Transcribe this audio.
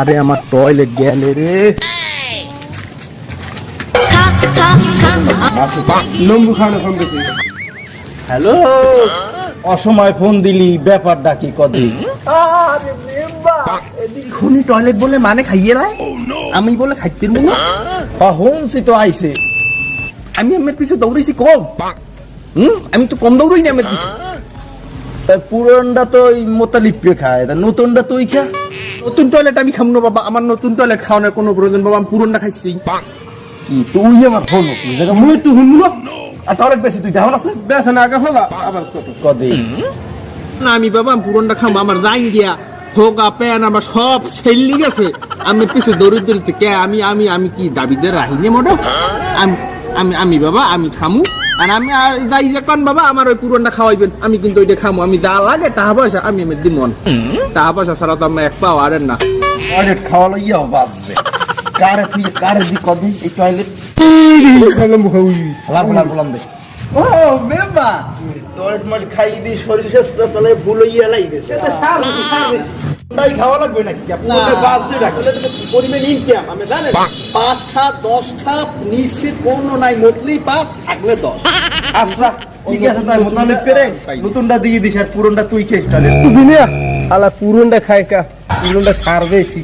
আরে আমার টয়লেট গেলে রে। হ্যালো অসময় ফোন দিলি ব্যাপার ডাকি কদি খুনি টয়লেট বলে মানে খাইয়ে নাই আমি বলে খাইতে না। শুনছি তো আইছে। আমি আমার পিছু দৌড়েছি কম। হুম? আমি তো কম দৌড়ই না আমার পিছু। পুরনটা তো ওই মোতালিপকে খায় নতুনটা তুই খা। নতুন টয়লেট আমি খাম না বাবা আমার নতুন টয়লেট খাওয়ানোর কোনো প্রয়োজন বাবা আমি পুরনটা খাইছি। কি তুই আমার ফোন মুই একটু শুনব আর টয়লেট বেশি তুই কেমন আছে বেছে না আগে হলা আবার কত? কদি না আমি বাবা আমি পুরনটা খাব আমার জাইন গিয়া হোগা প্যান আমার সব ছেল্লি গেছে আমি পিছু দৌড়ি দৌড়িতে কে আমি আমি আমি কি দাবিদের রাহিনে মোটো? আমি আমি আমি বাবা আমি খামু। আর আমি আর যাই যে কন বাবা আমার ওই পুরনটা খাওয়াইবেন। আমি কিন্তু ওইটা খামু। আমি দা লাগে টাকা পয়সা আমি আমি দিমন টাকা পয়সা ছাড়া তো আমি এক পাও আর না। টয়লেট খাওয়ালো ইয়াও বাজবে। কারে তুই কারে দি কদি এই টয়লেট নম্বু খাওয়াই হালার হালার বললাম দে। ও বেবা টয়লেট মাল খাই দি শরীর স্বাস্থ্য তাহলে ভুল হইয়া লাইছে তাই খাওয়া লাগবে নাকি? আপনাদের বাস দিয়ে রাখলে পরিমাণ ইনকাম আমি জানেন? পাঁচটা দশটা নিশ্চিত কোনো নাই পাঁচ থাকলে দশ। আচ্ছা ঠিক আছে তাই মোতালিব করে নতুনটা দিয়ে দিস আর পুরনটা তুই বুঝিনি আলা পুরনটা খায় কা পুরনটা সার বেশি।